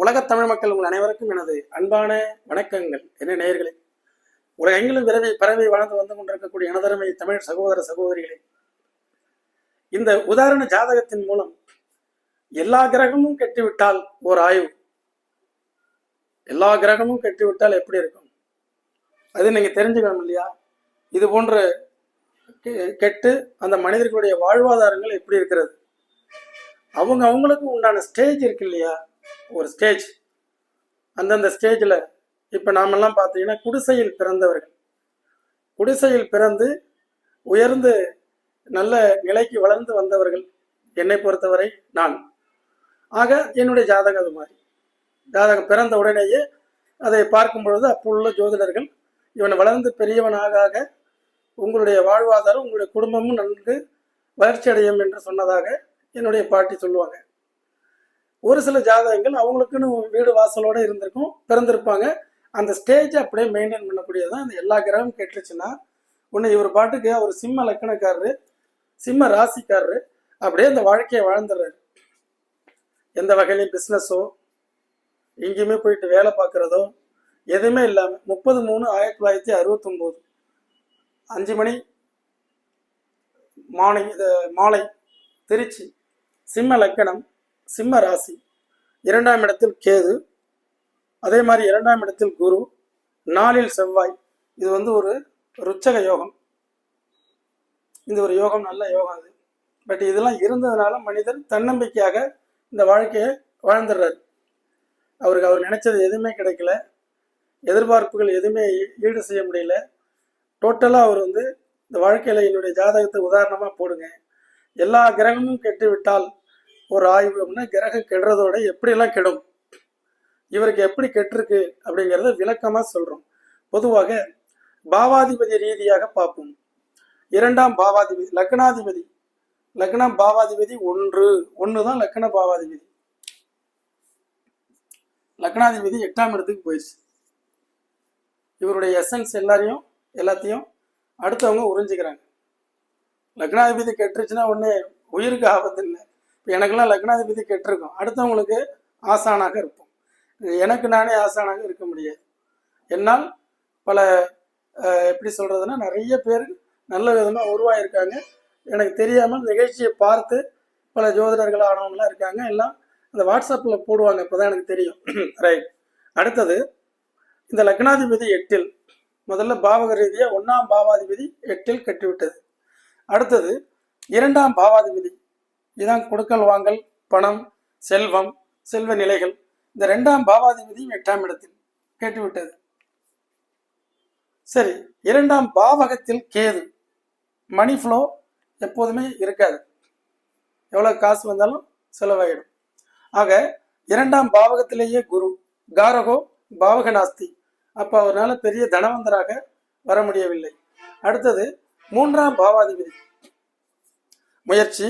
உலகத் தமிழ் மக்கள் உங்கள் அனைவருக்கும் எனது அன்பான வணக்கங்கள். என்ன நேயர்களே? உலகெங்கிலும் விரவி பரவி வாழ்ந்து வந்து கொண்டிருக்கக்கூடிய எனதருமை தமிழ் சகோதர சகோதரிகளே இந்த உதாரண ஜாதகத்தின் மூலம் எல்லா கிரகமும் கெட்டுவிட்டால் ஓர் ஆய்வு எல்லா கிரகமும் கெட்டுவிட்டால் எப்படி இருக்கும்? அது நீங்க தெரிஞ்சுக்கணும் இல்லையா? இது போன்ற கெ- கெட்டு அந்த மனிதர்களுடைய வாழ்வாதாரங்கள் எப்படி இருக்கிறது? அவங்க அவங்களுக்கு உண்டான ஸ்டேஜ் இருக்கு இல்லையா? ஒரு ஸ்டேஜ் அந்தந்த ஸ்டேஜில் இப்போ நாமெல்லாம் பார்த்தீங்கன்னா குடிசையில் பிறந்தவர்கள். குடிசையில் பிறந்து உயர்ந்து நல்ல நிலைக்கு வளர்ந்து வந்தவர்கள் என்னை பொறுத்தவரை நான். ஆக என்னுடைய ஜாதகம் அது மாதிரி. ஜாதகம் பிறந்த உடனேயே அதை பார்க்கும் பொழுது அப்போ உள்ள ஜோதிடர்கள் இவன் வளர்ந்து பெரியவனாக ஆக உங்களுடைய வாழ்வாதாரம் உங்களுடைய குடும்பமும் நன்கு வளர்ச்சி அடையும் என்று சொன்னதாக என்னுடைய பாட்டி சொல்லுவாங்க. ஒரு சில ஜாதகங்கள் அவங்களுக்குன்னு வீடு வாசலோட இருந்திருக்கும் பிறந்திருப்பாங்க. அந்த ஸ்டேஜ் அப்படியே மெயின்டைன் பண்ணக்கூடியதான் அந்த எல்லா கிரகம் கேட்டுருச்சுன்னா ஒன்று இவர் பாட்டுக்கு அவர் சிம்ம லக்கணக்காரரு சிம்ம ராசிக்காரரு அப்படியே அந்த வாழ்க்கையை வாழ்ந்துடுறாரு. எந்த வகையிலையும் பிஸ்னஸோ எங்கேயுமே போயிட்டு வேலை பார்க்குறதோ எதுவுமே இல்லாமல் முப்பது மூணு ஆயிரத்தி தொள்ளாயிரத்தி அறுபத்தொம்போது. அஞ்சு மணி மார்னிங் மாலை திருச்சி சிம்ம லக்கணம் சிம்ம ராசி. இரண்டாம் இடத்தில் கேது. அதே மாதிரி இரண்டாம் இடத்தில் குரு. நாளில் செவ்வாய். இது வந்து ஒரு ருச்சக யோகம். இந்த ஒரு யோகம் நல்ல யோகம் அது. பட் இதெல்லாம் இருந்ததுனால மனிதர் தன்னம்பிக்கையாக இந்த வாழ்க்கையை வாழ்ந்துடுறாரு. அவருக்கு அவர் நினைச்சது எதுவுமே கிடைக்கல. எதிர்பார்ப்புகள் எதுவுமே ஈடு செய்ய முடியல. டோட்டலாக அவர் வந்து இந்த வாழ்க்கையில் என்னுடைய ஜாதகத்தை உதாரணமாக போடுங்க. எல்லா கிரகமும் கெட்டு விட்டால் ஒரு ஆய்வு அப்படின்னா கிரகம் கெடுறதோட எப்படியெல்லாம் கெடும்? இவருக்கு எப்படி கெட்டிருக்கு அப்படிங்கிறத விளக்கமாக சொல்கிறோம் பொதுவாக பாவாதிபதி ரீதியாக பார்ப்போம். இரண்டாம் பாவாதிபதி லக்னாதிபதி. லக்னம் பாவாதிபதி ஒன்று. ஒன்று தான் லக்ன பாவாதிபதி. லக்னாதிபதி எட்டாம் இடத்துக்கு போயிடுச்சு. இவருடைய எசன்ஸ் எல்லாரையும் எல்லாத்தையும் அடுத்தவங்க உறிஞ்சிக்கிறாங்க. லக்னாதிபதி கெட்டுருச்சுன்னா ஒன்று உயிருக்கு ஆபத்து இல்லை. எனக்கெல்லாம் லக்னாதிபதி கெட்டிருக்கும். அடுத்தவங்களுக்கு ஆசானாக இருப்போம். எனக்கு நானே ஆசானாக இருக்க முடியாது. என்னால் பல எப்படி சொல்கிறதுன்னா நிறைய பேர் நல்ல விதமாக உருவாயிருக்காங்க. எனக்கு தெரியாமல் நிகழ்ச்சியை பார்த்து பல ஜோதிடர்கள் ஆனவங்களாம் இருக்காங்க. எல்லாம் அந்த வாட்ஸ்அப்பில் போடுவாங்க. இப்போதான் எனக்கு தெரியும். ரைட் அடுத்தது இந்த லக்னாதிபதி எட்டில் முதல்ல பாவக ரீதியாக ஒன்றாம் பாவாதிபதி எட்டில் கட்டிவிட்டது. அடுத்தது இரண்டாம் பாவாதிபதி இதான் கொடுக்கல் வாங்கல் பணம் செல்வம் செல்வ நிலைகள். இந்த ரெண்டாம் பாவாதிபதியும் எட்டாம் இடத்தில் கேட்டுவிட்டது. சரி இரண்டாம் பாவகத்தில் கேது. மணி ஃப்ளோ எப்போதுமே இருக்காது. எவ்வளோ காசு வந்தாலும் செலவாயிடும். ஆக இரண்டாம் பாவகத்திலேயே குரு காரகோ பாவக நாஸ்தி அப்போ அவரால் பெரிய தனவந்தராக வர முடியவில்லை. அடுத்தது மூன்றாம் பாவாதிபதி. முயற்சி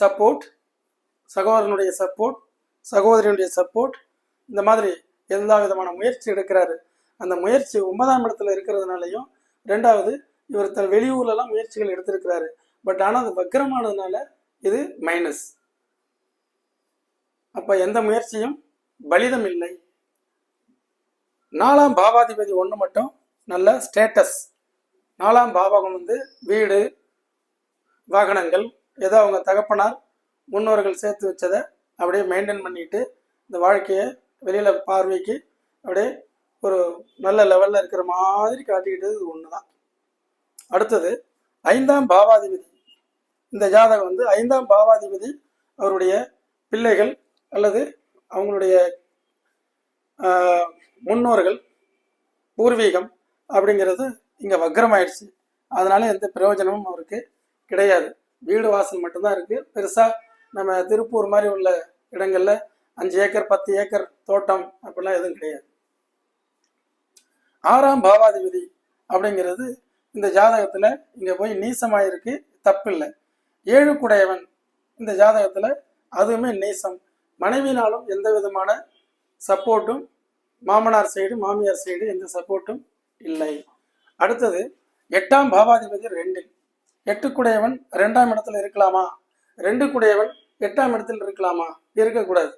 சப்போர்ட் சகோதரனுடைய சப்போர்ட் சகோதரியுடைய சப்போர்ட் இந்த மாதிரி எல்லா விதமான முயற்சி எடுக்கிறாரு. அந்த முயற்சி ஒன்பதாம் இடத்துல இருக்கிறதுனாலையும் ரெண்டாவது இவர் தன் வெளியூர்லலாம் முயற்சிகள் எடுத்திருக்கிறாரு. பட் ஆனால் அது வக்கரமானதுனால இது மைனஸ் அப்போ எந்த முயற்சியும் பலிதம் இல்லை. நாலாம் பாவாதிபதி ஒன்று மட்டும் நல்ல ஸ்டேட்டஸ் நாலாம் பாவகம் வந்து வீடு வாகனங்கள் ஏதோ அவங்க தகப்பனார் முன்னோர்கள் சேர்த்து வச்சதை அப்படியே மெயின்டைன் பண்ணிட்டு இந்த வாழ்க்கையை வெளியில் பார்வைக்கு அப்படியே ஒரு நல்ல லெவலில் இருக்கிற மாதிரி காட்டிக்கிட்டது இது ஒன்று தான் அடுத்தது ஐந்தாம் பாவாதிபதி. இந்த ஜாதகம் வந்து ஐந்தாம் பாவாதிபதி அவருடைய பிள்ளைகள் அல்லது அவங்களுடைய முன்னோர்கள் பூர்வீகம் அப்படிங்கிறது இங்கே வக்ரமாயிடுச்சு. அதனால எந்த பிரயோஜனமும் அவருக்கு கிடையாது. வீடு வாசல் மட்டும்தான் இருக்கு. பெருசா நம்ம திருப்பூர் மாதிரி உள்ள இடங்கள்ல அஞ்சு ஏக்கர் பத்து ஏக்கர் தோட்டம் அப்படிலாம் எதுவும் கிடையாது. ஆறாம் பாவாதிபதி அப்படிங்கிறது இந்த ஜாதகத்துல இங்க போய் நீசமாயிருக்கு. தப்பு இல்லை ஏழு குடையவன் இந்த ஜாதகத்துல அதுவுமே நீசம். மனைவினாலும் எந்த விதமான சப்போர்ட்டும் மாமனார் சைடு மாமியார் சைடு எந்த சப்போர்ட்டும் இல்லை. அடுத்தது எட்டாம் பாவாதிபதி ரெண்டில். எட்டு குடையவன் ரெண்டாம் இடத்துல இருக்கலாமா? ரெண்டு குடையவன் எட்டாம் இடத்தில் இருக்கலாமா? இருக்கக்கூடாது.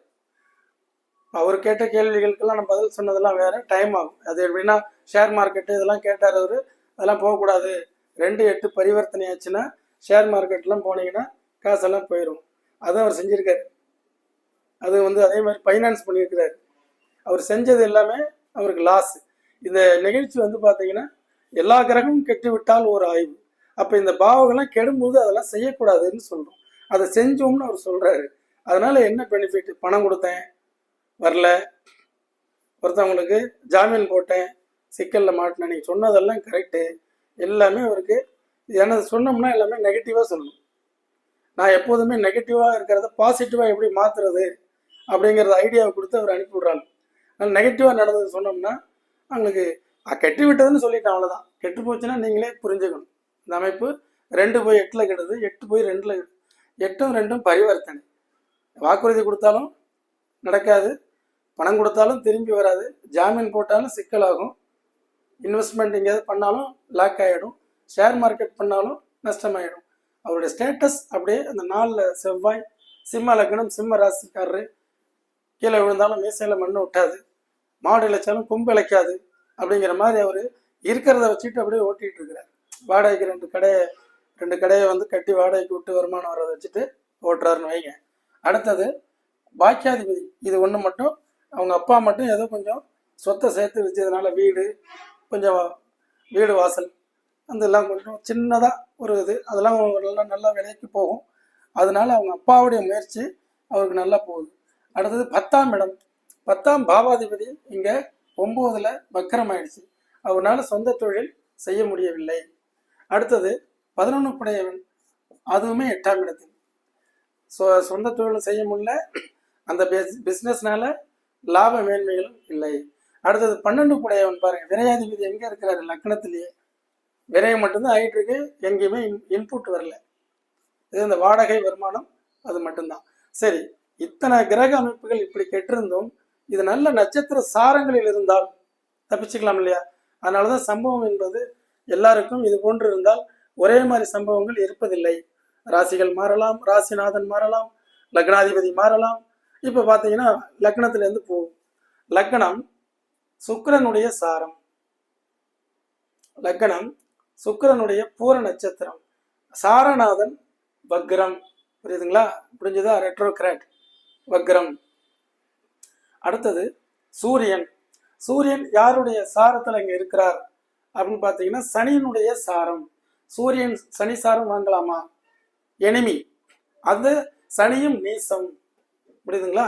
அவர் கேட்ட கேள்விகளுக்கெல்லாம் நம்ம பதில் சொன்னதெல்லாம் வேற டைம் ஆகும். அது எப்படின்னா ஷேர் மார்க்கெட்டு இதெல்லாம் கேட்டார் அவர் அதெல்லாம் போகக்கூடாது. ரெண்டு எட்டு பரிவர்த்தனை ஆச்சுன்னா ஷேர் மார்க்கெட்லாம் போனீங்கன்னா காசெல்லாம் போயிடும் அதுவும் அவர் செஞ்சுருக்காரு. அது வந்து அதே மாதிரி ஃபைனான்ஸ் பண்ணியிருக்கிறார். அவர் செஞ்சது எல்லாமே அவருக்கு லாஸ் இந்த நிகழ்ச்சி வந்து பார்த்தீங்கன்னா எல்லா கிரகமும் கெட்டு விட்டால் ஒரு ஆய்வு. அப்போ இந்த பாவங்கள்லாம் கெடும்போது அதெல்லாம் செய்யக்கூடாதுன்னு சொல்கிறோம் அதை செஞ்சோம்னு அவர் சொல்கிறாரு அதனால என்ன பெனிஃபிட் பணம் கொடுத்தேன். வரல. ஒருத்தவங்களுக்கு ஜாமீன் போட்டேன். சிக்கலில் மாட்டினேன். நீங்கள் சொன்னதெல்லாம் கரெக்டு எல்லாமே அவருக்கு எனது சொன்னோம்னா எல்லாமே நெகட்டிவாக சொல்லணும் நான் எப்போதுமே நெகட்டிவாக இருக்கிறத பாசிட்டிவாக எப்படி மாற்றுறது அப்படிங்கிறத ஐடியாவை கொடுத்து அவர் அனுப்பிவிடுறாங்க அதனால் நெகட்டிவாக நடந்தது சொன்னோம்னா அவங்களுக்கு கெட்டு விட்டதுன்னு சொல்லிட்டேன் அவ்வளோதான் கெட்டு போச்சுன்னா நீங்களே புரிஞ்சுக்கணும். இந்த அமைப்பு ரெண்டு போய் எட்டில் கெடுது எட்டு போய் ரெண்டில் எட்டும் ரெண்டும் பரிவர்த்தனை. வாக்குறுதி கொடுத்தாலும் நடக்காது. பணம் கொடுத்தாலும் திரும்பி வராது. ஜாமீன் போட்டாலும் சிக்கலாகும். இன்வெஸ்ட்மெண்ட் எங்கேயாவது பண்ணாலும் லாக் ஆகிடும் ஷேர் மார்க்கெட் பண்ணாலும் நஷ்டமாயிடும். அவருடைய ஸ்டேட்டஸ் அப்படியே அந்த நாளில் செவ்வாய் சிம்ம லக்னம் சிம்ம ராசிக்காரரு கீழே விழுந்தாலும் மீசையில் மண்ணு விட்டாது மாடு இழைச்சாலும் கொம்பு இழைக்காது. அப்படிங்கிற மாதிரி அவர் இருக்கிறத வச்சுட்டு அப்படியே ஓட்டிகிட்டு இருக்கிறார். வாடகைக்கு ரெண்டு கடையை ரெண்டு கடையை வந்து கட்டி வாடகைக்கு விட்டு வருமானம் வர்றதை வச்சுட்டு ஓட்டுறாருன்னு வைங்க. அடுத்தது பாக்கியாதிபதி இது ஒன்று மட்டும் அவங்க அப்பா மட்டும் ஏதோ கொஞ்சம் சொத்தை சேர்த்து வச்சதுனால வீடு கொஞ்சம் வீடு வாசல் அதெல்லாம் கொஞ்சம் சின்னதாக ஒரு இது அதெல்லாம் நல்லா நல்லா விலைக்கு போகும். அதனால அவங்க அப்பாவுடைய முயற்சி அவருக்கு நல்லா போகுது. அடுத்தது பத்தாம் இடம். பத்தாம் பாவாதிபதி இங்கே ஒம்போதில் வக்கரம் ஆயிடுச்சு அவரால் சொந்த தொழில் செய்ய முடியவில்லை. அடுத்தது பதினொன்று படையவன் அதுவுமே எட்டாம் இடத்தில். ஸோ சொந்த தொழில் செய்ய முடியல. அந்த பிஸ்னஸ்னால லாப மேன்மைகளும் இல்லை. அடுத்தது பன்னெண்டு புடையவன் பாருங்க. விரையாதிபதி எங்கே இருக்கிறாரு? லக்னத்திலேயே விரையம் மட்டும்தான் ஆகிட்டு இருக்கு. எங்கேயுமே இன்புட் வரல. இது இந்த வாடகை வருமானம் அது மட்டும்தான். சரி இத்தனை கிரக அமைப்புகள் இப்படி கெட்டிருந்தும் இது நல்ல நட்சத்திர சாரங்களில் இருந்தால் தப்பிச்சுக்கலாம் இல்லையா? அதனாலதான் சம்பவம் என்பது எல்லாருக்கும் இது போன்று இருந்தால் ஒரே மாதிரி சம்பவங்கள் இருப்பதில்லை. ராசிகள் மாறலாம் ராசிநாதன் மாறலாம் லக்னாதிபதி மாறலாம். இப்போ பார்த்தீங்கன்னா லக்னத்திலேருந்து போகும் லக்னம் சுக்கரனுடைய சாரம். லக்னம் சுக்கரனுடைய பூர நட்சத்திரம். சாரநாதன் வக்ரம். புரியுதுங்களா? புரிஞ்சுதா? ரெட்ரோகிராட் வக்ரம். அடுத்தது சூரியன். சூரியன் யாருடைய சாரத்தில் இங்கே இருக்கிறார்? அப்படின்னு பார்த்தீங்கன்னா சனியினுடைய சாரம். சூரியன் சனி சாரம் வாங்கலாமா? எனிமி அந்த சனியும் நீசம். புரியுதுங்களா?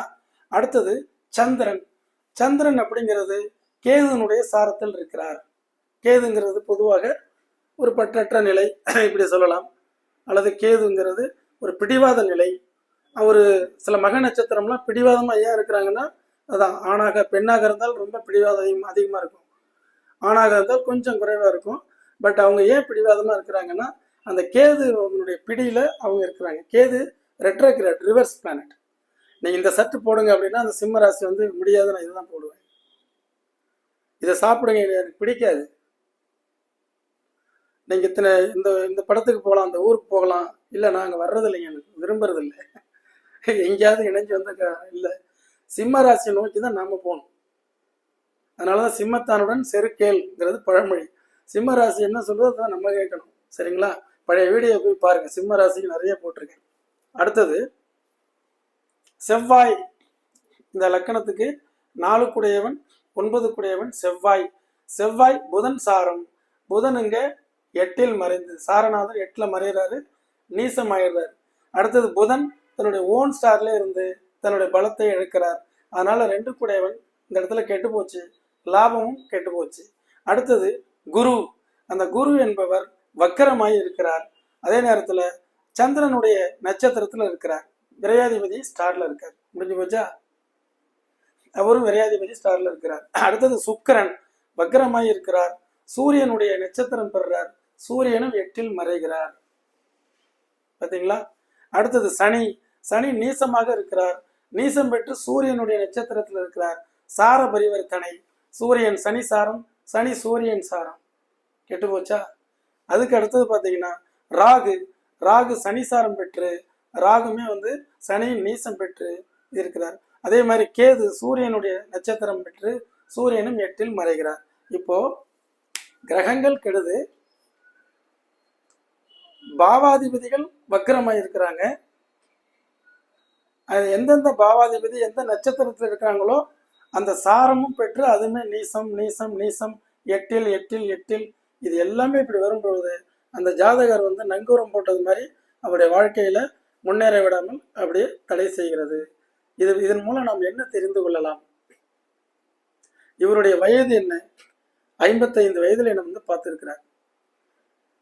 அடுத்தது சந்திரன். சந்திரன் அப்படிங்கிறது கேதுனுடைய சாரத்தில் இருக்கிறார். கேதுங்கிறது பொதுவாக ஒரு பற்றற்ற நிலை இப்படி சொல்லலாம். அல்லது கேதுங்கிறது ஒரு பிடிவாத நிலை. ஒரு சில மக நட்சத்திரம்லாம் பிடிவாதமாக ஏன் இருக்கிறாங்கன்னா அதான் ஆணாக பெண்ணாக இருந்தால் ரொம்ப பிடிவாதம் அதிகமாக இருக்கும். ஆணாக இருந்தால் கொஞ்சம் குறைவாக இருக்கும். பட் அவங்க ஏன் பிடிவாதமாக இருக்கிறாங்கன்னா அந்த கேது அவங்களுடைய பிடியில் அவங்க இருக்கிறாங்க. கேது ரெட்ரோகிராட் ரிவர்ஸ் பிளானட் நீங்கள் இந்த சட்டு போடுங்க அப்படின்னா அந்த சிம்ம ராசி வந்து முடியாது நான் இதுதான் போடுவேன். இதை சாப்பிடுங்க எனக்கு பிடிக்காது. நீங்கள் இத்தனை இந்த இந்த படத்துக்கு போகலாம் அந்த ஊருக்கு போகலாம். இல்லை நாங்கள் வர்றதில்லைங்க எனக்கு விரும்புறதில்லை. எங்கேயாவது இணைஞ்சு வந்த இல்லை. சிம்ம ராசியை நோக்கி தான் நாம் போகணும். அதனால தான் சிம்மத்தானுடன் செருக்கேல்ங்கிறது பழமொழி. சிம்ம ராசி என்ன சொல்றதோ அதை நம்ம கேட்கணும். சரிங்களா? பழைய வீடியோ போய் பாருங்க. சிம்ம ராசிக்கு நிறைய போட்டிருக்கேன் அடுத்தது செவ்வாய். இந்த லக்கணத்துக்கு நாலு குடையவன் ஒன்பது குடையவன் செவ்வாய். செவ்வாய் புதன் சாரம். புதன் இங்க எட்டில் மறைந்து சாரநாதன் எட்டில் மறைகிறாரு நீசம் ஆயிடுறாரு. அடுத்தது புதன் தன்னுடைய ஓன் ஸ்டார்ல இருந்து தன்னுடைய பலத்தை இழக்கிறார். அதனால ரெண்டு குடையவன் இந்த இடத்துல கெட்டு போச்சு. லாபமும் கெட்டு போச்சு அடுத்தது குரு. அந்த குரு என்பவர் வக்கரமாய் இருக்கிறார். அதே நேரத்துல சந்திரனுடைய நட்சத்திரத்துல இருக்கிறார். விரையாதிபதி ஸ்டார்ல இருக்கார். முடிஞ்சு போச்சா? அவரும் விரையாதிபதி ஸ்டார்ல இருக்கிறார். அடுத்தது சுக்கிரன். வக்கரமாய் இருக்கிறார். சூரியனுடைய நட்சத்திரம் பெறுறார். சூரியனும் எட்டில் மறைகிறார். பாத்தீங்களா? அடுத்தது சனி. சனி நீசமாக இருக்கிறார். நீசம் பெற்று சூரியனுடைய நட்சத்திரத்தில் இருக்கிறார். சார பரிவர்த்தனை. சூரியன் சனி சாரம் சனி சூரியன் சாரம். கெட்டு போச்சா? அதுக்கு அடுத்தது பார்த்தீங்கன்னா ராகு. ராகு சனி சாரம் பெற்று ராகுமே வந்து சனியின் நீசம் பெற்று இருக்கிறார். அதே மாதிரி கேது சூரியனுடைய நட்சத்திரம் பெற்று சூரியனும் எட்டில் மறைகிறார். இப்போ கிரகங்கள் கெடுது. பாவாதிபதிகள் வக்கரமாக இருக்கிறாங்க. அது எந்தெந்த பாவாதிபதி எந்த நட்சத்திரத்தில் இருக்கிறாங்களோ அந்த சாரமும் பெற்று அதுமே நீசம் நீசம் நீசம் எட்டில் எட்டில் எட்டில். இது எல்லாமே இப்படி வரும்பொழுது அந்த ஜாதகர் வந்து நங்கூரம் போட்டது மாதிரி அவருடைய வாழ்க்கையில முன்னேற விடாமல் அப்படியே தடை செய்கிறது. இது இதன் மூலம் நாம் என்ன தெரிந்து கொள்ளலாம்? இவருடைய வயது என்ன? ஐம்பத்தைந்து வயதில் என்ன வந்து பார்த்திருக்கிறார்.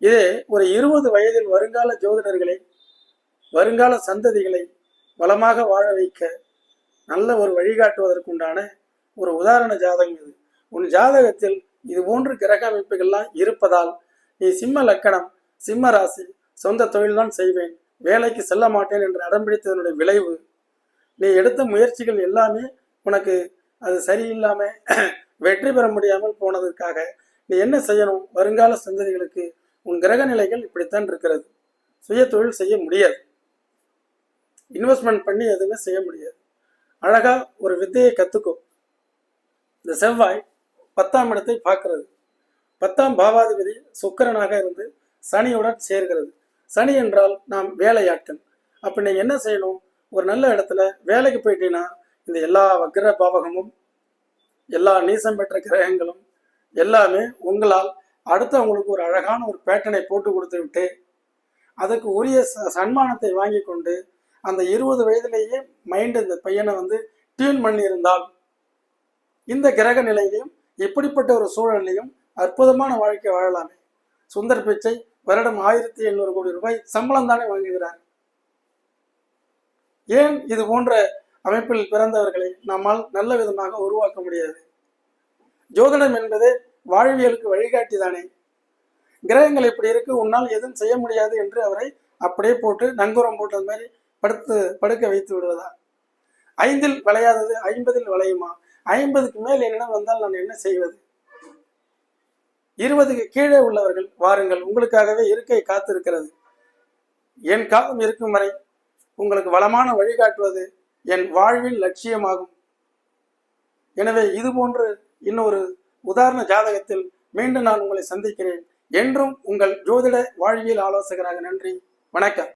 இதே ஒரு இருபது வயதில் வருங்கால ஜோதிடர்களை வருங்கால சந்ததிகளை வளமாக வாழ வைக்க நல்ல ஒரு வழிகாட்டுவதற்குண்டான ஒரு உதாரண ஜாதகம் இது. உன் ஜாதகத்தில் இது போன்று கிரக அமைப்புகள்லாம் இருப்பதால் நீ சிம்ம லக்கணம் சிம்ம ராசி சொந்த தொழில்தான் செய்வேன் வேலைக்கு செல்ல மாட்டேன் என்று அடம்பிடித்ததனுடைய விளைவு. நீ எடுத்த முயற்சிகள் எல்லாமே உனக்கு அது சரியில்லாமல் வெற்றி பெற முடியாமல் போனதற்காக நீ என்ன செய்யணும்? வருங்கால சந்ததிகளுக்கு உன் கிரக நிலைகள் இப்படித்தான் இருக்கிறது. சுய தொழில் செய்ய முடியாது. இன்வெஸ்ட்மெண்ட் பண்ணி எதுவுமே செய்ய முடியாது. அழகா ஒரு வித்தையை கத்துக்கும் இந்த செவ்வாய் பத்தாம் இடத்தை பார்க்கிறது. பத்தாம் பாவாதிபதி சுக்கிரனாக இருந்து சனியுடன் சேர்கிறது. சனி என்றால் நாம் வேலையாட்கள். அப்ப நீங்கள் என்ன செய்யணும்? ஒரு நல்ல இடத்துல வேலைக்கு போயிட்டீங்கன்னா இந்த எல்லா வக்ர பாவகமும் எல்லா நீசம் பெற்ற கிரகங்களும் எல்லாமே உங்களால் அடுத்தவங்களுக்கு ஒரு அழகான ஒரு பேட்டனை போட்டு கொடுத்து விட்டு அதுக்கு உரிய ச- சன்மானத்தை வாங்கி கொண்டு அந்த இருபது வயதிலேயே மைண்ட் இந்த பையனை வந்து டியூன் பண்ணியிருந்தால் இந்த கிரக நிலையிலையும் இப்படிப்பட்ட ஒரு சூழலையும் அற்புதமான வாழ்க்கை வாழலாமே. சுந்தர் பிச்சை வருடம் ஆயிரத்தி எண்ணூறு கோடி ரூபாய் சம்பளம் தானே வாங்குகிறார். ஏன் இது போன்ற அமைப்பில் பிறந்தவர்களை நம்மால் நல்ல விதமாக உருவாக்க முடியாது? ஜோதிடம் என்பது வாழ்வியலுக்கு வழிகாட்டி தானே. கிரகங்கள் இப்படி இருக்கு உன்னால் எதுவும் செய்ய முடியாது என்று அவரை அப்படியே போட்டு நங்கூரம் போட்டது மாதிரி படுத்து படுக்க வைத்து விடுவதா? ஐந்தில் விளையாதது ஐம்பதில் விளையுமா? ஐம்பதுக்கு மேல் என்னிடம் வந்தால் நான் என்ன செய்வது? இருபதுக்கு கீழே உள்ளவர்கள் வாருங்கள் உங்களுக்காகவே இருக்கை காத்திருக்கிறது. என் காலம் இருக்கும் வரை உங்களுக்கு வளமான வழிகாட்டுவது என் வாழ்வின் லட்சியமாகும். எனவே இது போன்று இன்னொரு உதாரண ஜாதகத்தில் மீண்டும் நான் உங்களை சந்திக்கிறேன். என்றும் உங்கள் ஜோதிட வாழ்வியல் ஆலோசகராக நன்றி. வணக்கம்.